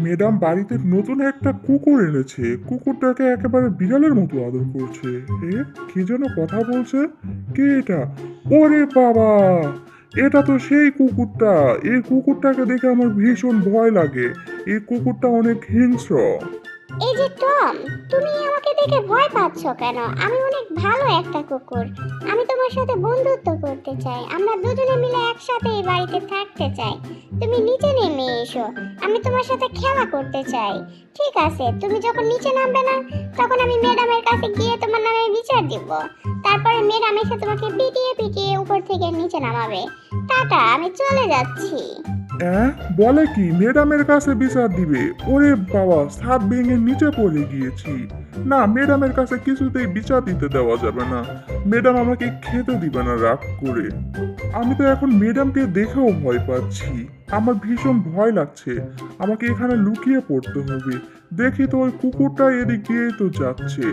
Madam বাড়িতে নতুন একটা কুকুর এনেছে। কুকুরটাকে একেবারে বিড়ালের মতো আদর করছে। এ, কি যেন কথা বলছে? কে এটা? ওরে বাবা! এটা তো সেই কুকুরটা। এই কুকুরটাকে দেখে আমার ভীষণ ভয় লাগে। এই কুকুরটা অনেক হিংস্র। এই যে টম, তুমি আমাকে দেখে ভয় পাচ্ছ কেন? আমি অনেক ভালো একটা কুকুর। আমি তোমার সাথে বন্ধুত্ব করতে চাই। আমরা দুজনে মিলে একসাথে এই বাড়িতে থাকতে চাই। তুমি নিচে নেমে এসো, আমি তোমার সাথে খেলা করতে চাই। ঠিক আছে, তুমি যখন নিচে নামবে না, তখন আমি ম্যাডামের কাছে গিয়ে তোমার নামে বিচার দিব। তারপরে ম্যাডাম এসে তোমাকে পিটিয়ে পিটিয়ে উপর থেকে নিচে নামাবে। টাটা, আমি চলে যাচ্ছি। হ্যাঁ বলে কি? ম্যাডামের কাছে বিচার দিবে। ওরে বাবা সাপ ভেঙে নিচে পড়ে গিয়েছি। না, ম্যাডামের কাছে কিছুতেই বিচার দিতে দেওয়া যাবে না। ম্যাডাম আমাকে খেতে দিবে না রাগ করে। আমি তো এখন ম্যাডামকে দেখেও ভয় পাচ্ছি। আমার ভীষণ ভয় লাগছে। আমাকে এখানে লুকিয়ে পড়তে হবে। দেখি তো ওই কুকুরটা এদিক দিয়েই তো যাচ্ছে।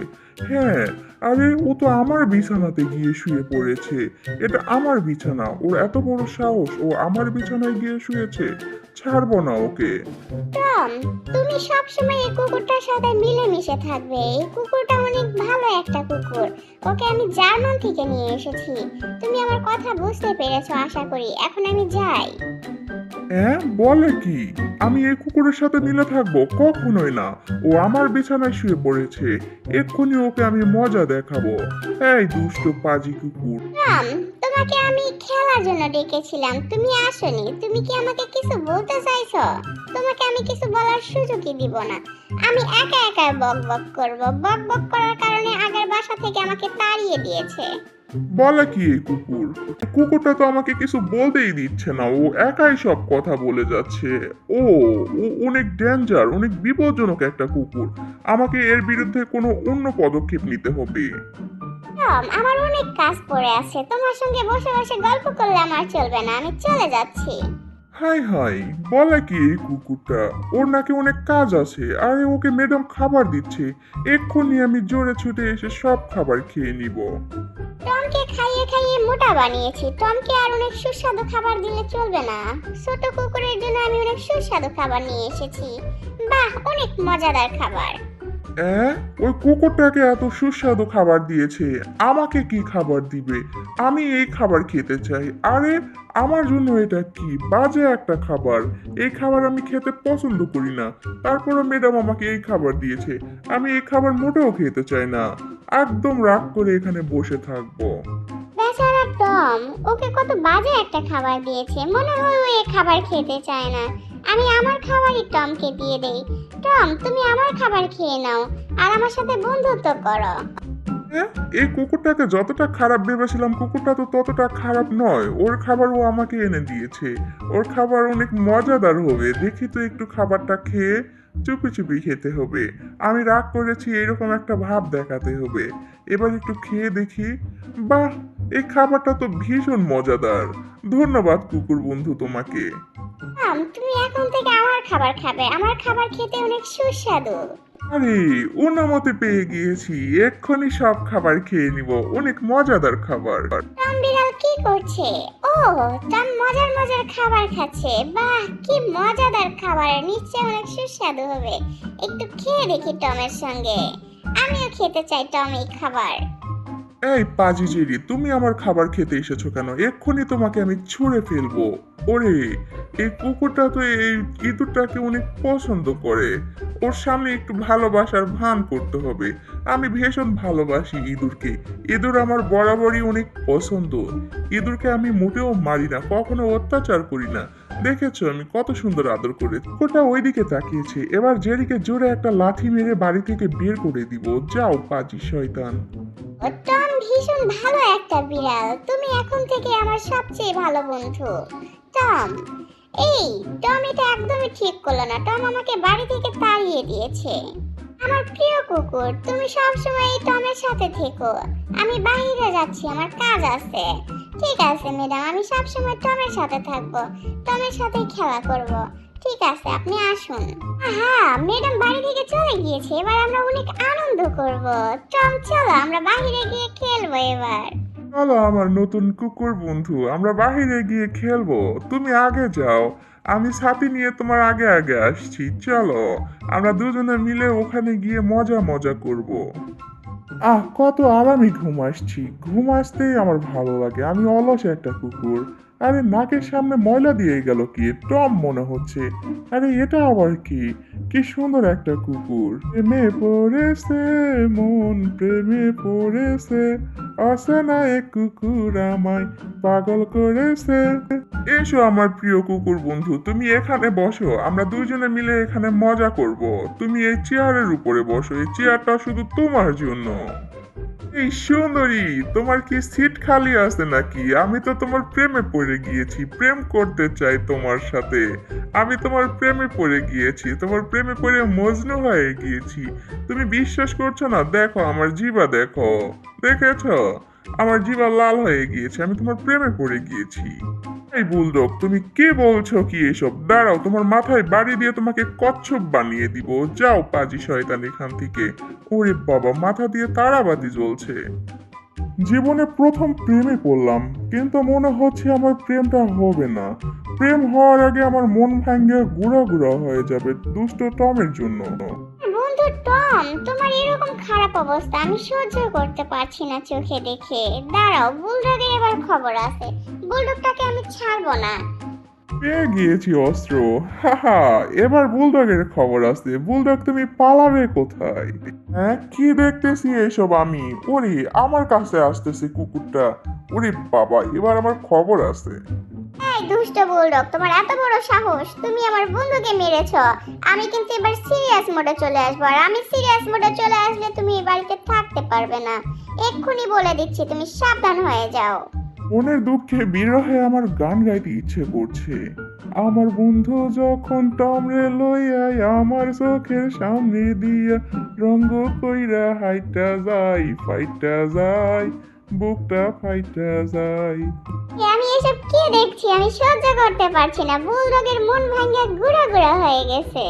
হ্যাঁ আরে, ও তো আমার বিছানাতে গিয়ে শুয়ে পড়েছে। এটা আমার বিছানা, ওর এত বড় সাহস, ও আমার বিছানায় গিয়ে শুয়েছে। ছাড়বো না ওকে। টম, তুমি সবসময় এই কুকুরটার সাথে মিলেমিশে থাকবে। এই কুকুরটা অনেক ভালো একটা কুকুর। ওকে আমি জার্মান থেকে নিয়ে এসেছি। তুমি আমার কথা বুঝতে পেরেছ, আশা করি। এখন আমি যাই। হ্যাঁ বলে কি? আমি এই কুকুরের সাথে মিলে থাকব কখনোই না। ও আমার বিছানায় শুয়ে পড়েছে। এক্ষুনি ওকে আমি মজা দেখাবো। এই দুষ্ট পাজি কুকুর। তোমাকে আমি খেলার জন্য ডেকেছিলাম। তুমি আসোনি। তুমি কি আমাকে কিছু বলতে চাইছো? তোমাকে আমি কিছু বলার সুযোগই দিব না। আমি একা একা বক বক করব। বক বক করার কারণে আগের বাসা থেকে আমাকে তাড়িয়ে দিয়েছে। বলে কি এই কুকুর? কুকুরটা তো আমাকে কিছু বলতেই দিচ্ছে না ও একাই সব কথা বলে যাচ্ছে। ও অনেক ডেঞ্জার অনেক বিপজ্জনক একটা কুকুর। আমাকে এর বিরুদ্ধে কোনো অন্য পদক্ষেপ নিতে হবে। আমার অনেক কাজ পড়ে আছে। তোমার সঙ্গে বসে বসে গল্প করলে আমার চলবে না আমি চলে যাচ্ছি। হাই হাই বলে কি এই কুকুরটা? ওর নাকি অনেক কাজ আছে আরে ওকে ম্যাডাম খাবার দিচ্ছে। এক্ষুনি আমি জোরে ছুটে এসে সব খাবার খেয়ে নিব। টমকে খাইয়ে খাইয়ে মোটা বানিয়েছি। টমকে আর অনেক সুস্বাদু খাবার দিলে চলবে না। ছোট কুকুরের জন্য আমি অনেক সুস্বাদু খাবার নিয়ে এসেছি। বাহ, অনেক মজাদার খাবার। অ্যাঁ ওই কুকুরটাকে এত সুস্বাদু খাবার দিয়েছে, আমাকে কি খাবার দিবে? আমি এই খাবার খেতে চাই। আরে, আমার জন্য এটা কি? বাজে একটা খাবার। এই খাবার আমি খেতে পছন্দ করি না। তারপরে ম্যাডাম আমাকে এই খাবার দিয়েছে। আমি এই খাবার মোটেও খেতে চাই না। একদম রাগ করে এখানে বসে থাকব। বেচারা টম, ওকে কত বাজে একটা খাবার দিয়েছে। মনে হয় ও এই খাবার খেতে চায় না। আমি আমার খাবারই টমকে দিয়ে দেই। টম তুমি আমার খাবার খেয়ে নাও আর আমার সাথে বন্ধুত্ব করো। হ্যাঁ, এই কুকুরটাকে যতটা খারাপ ভেবেছিলাম কুকুরটা তো ততটা খারাপ নয়। ওর খাবার ও আমাকে এনে দিয়েছে। ওর খাবার অনেক মজাদার হবে। দেখি তো একটু খাবারটা খেয়ে চুপি চুপি খেতে হবে। আমি রাগ করেছি এরকম একটা ভাব দেখাতে হবে। এবার একটু খেয়ে দেখি। বাহ এই খাবারটা তো ভীষণ মজাদার। ধন্যবাদ কুকুর বন্ধু তোমাকে। খাবার খাবে। আমার খাবার খেতে অনেক সুস্বাদু। আরে উন্নমতে পেয়ে গিয়েছি। এক্ষুনি সব খাবার খেয়ে নিব। অনেক মজাদার খাবার। টম বিড়াল কি করছে? ও টম মজার মজার খাবার খাচ্ছে। বাহ কি মজাদার খাবার। নিশ্চয় অনেক সুস্বাদু হবে। একটু খেয়ে দেখি টমের সঙ্গে। আমিও খেতে চাই টম এই খাবার। এই পাজি জেরি, তুমি আমার খাবার খেতে এসেছ কেন? এক্ষুনি তোমাকে আমি ছুঁড়ে ফেলব। ওরে, এই কুকুরটা তো এই ইঁদুরটাকে অনেক পছন্দ করে। ওর সামনে একটু ভালোবাসার ভান করতে হবে। আমি ভীষণ ভালোবাসি ইঁদুরকে। ইঁদুর আমার বরাবরই অনেক পছন্দ। ইঁদুরকে আমি মোটেও মারি না, কখনো অত্যাচার করি না। দেখেছ, আমি কত সুন্দর আদর করে ওটা ওইদিকে তাকিয়েছে। এবার জেরিকে জোরে একটা লাথি মেরে বাড়ি থেকে বের করে দিব। যাও পাজি, শয়তান। টম ভীষণ ভালো একটা বিড়াল। তুমি এখন থেকে আমার সবচেয়ে ভালো বন্ধু। টম, এই, টম এটা একদমই ঠিক করল না। টম আমাকে বাড়ি থেকে তাড়িয়ে দিয়েছে। আমার প্রিয় কুকুর, তুমি সবসময় এই টমের সাথে থেকো। আমি বাইরে যাচ্ছি, আমার কাজ আছে। ঠিক আছে, ম্যাডাম, আমি সবসময় টমের সাথে থাকব। টমের সাথে খেলা করব। ঠিক আছে, আপনি আসুন। হ্যাঁ ম্যাডাম বাড়ি থেকে চলে গিয়েছে, এবার আমরা অনেক আনন্দ করব। টম চলো, আমরা বাইরে গিয়ে খেলব এবার। চলো আমার নতুন কুকুর বন্ধু, আমরা বাহিরে গিয়ে খেলব। তুমি আগে যাও, আমি ছাতি নিয়ে তোমার আগে আগে আসছি, চলো। আমরা দুজনে মিলে ওখানে গিয়ে মজা মজা করব। আহ, কত আরামই ঘুম আসছি। ঘুম আসতেই আমার ভালো লাগে, আমি অলস একটা কুকুর। আরে নাকের সামনে ময়লা দিয়ে গেল কি? টম মনে হচ্ছে। আরে এটা আবার কি? কি সুন্দর একটা কুকুর। প্রেমে পড়েছে, মন প্রেমে পড়েছে অসেনা এক কুকুর আমায় পাগল করেছে। এসো আমার প্রিয় কুকুর বন্ধু, তুমি এখানে বসো, আমরা দুজনে মিলে এখানে মজা করব। তুমি এই চেয়ারের উপরে বসো, এই চেয়ারটা শুধু তোমার জন্য। এই সুন্দরী, তোমার কি সিট খালি আছে নাকি? আমি তো তোমার প্রেমে পড়ে গিয়েছি, প্রেম করতে চাই তোমার সাথে। আমি তোমার প্রেমে পড়ে গিয়েছি, তোমার প্রেমে পড়ে মজনু হয়ে গিয়েছি। তুমি বিশ্বাস করছ না? দেখো, আমার জিবা দেখো। দেখেছ? আমার জিবা লাল হয়ে গিয়েছে, আমি তোমার প্রেমে পড়ে গিয়েছি। এই বুলডগ, তুমি কে বলছো কি এসব? দাঁড়াও, তোমার মাথায় বাড়ি দিয়ে তোমাকে কচ্ছপ বানিয়ে দিব। যাও পাজি শয়তান এখান থেকে। ওরে বাবা, মাথা দিয়ে তারাবাতি জ্বলছে। জীবনে প্রথম প্রেমে পড়লাম, কিন্তু মনে হচ্ছে আমার প্রেমটা হবে না। প্রেম হওয়ার আগে আমার মন ভাঙ্গে গুঁড়া গুঁড়া হয়ে যাবে দুষ্ট টমের জন্য। টম, তোমার এরকম খারাপ অবস্থা, আমি সহ্য করতে পারছি না চোখে দেখে। দাঁড়াও, বুলডগের এবার খবর আছে। বুলডগটাকে আমি ছাড়বো না। পেয়ে গিয়েছি অস্ত্র। হাহা, এবার বুলডগের খবর আছে বুলডগ, তুমি পালাবে কোথায়? হ্যাঁ কি দেখতেছি এইসব আমি? ওরে, আমার কাছে আসতেছে কুকুরটা। ওরে বাবা, এবার আমার খবর আছে এই দুষ্ট বুলডগ, তোমার এত বড় সাহস। তুমি আমার বন্ধুকে মেরেছো। আমি কিন্তু এবার সিরিয়াস মোডে চলে আসব। আর আমি সিরিয়াস মোডে চলে আসলে তুমি এই বাড়িতে থাকতে পারবে না। এক্ষুনি বলে দিচ্ছি, তুমি সাবধান হয়ে যাও। মনের দুঃখে বিরহে আমার গান গাইতে ইচ্ছে করছে। আমার বন্ধু যখন টমরে লইয়াই আমার চোখের সামনে দিয়া রঙ্গ কইরা হাইটা যাই, ফাইটা যাই, বুকটা ফাইটা যাই। আমি এসব কি দেখছি? আমি সহ্য করতে পারছি না। বুলডগের মন ভাঙে গুড়া গুড়া হয়ে গেছে।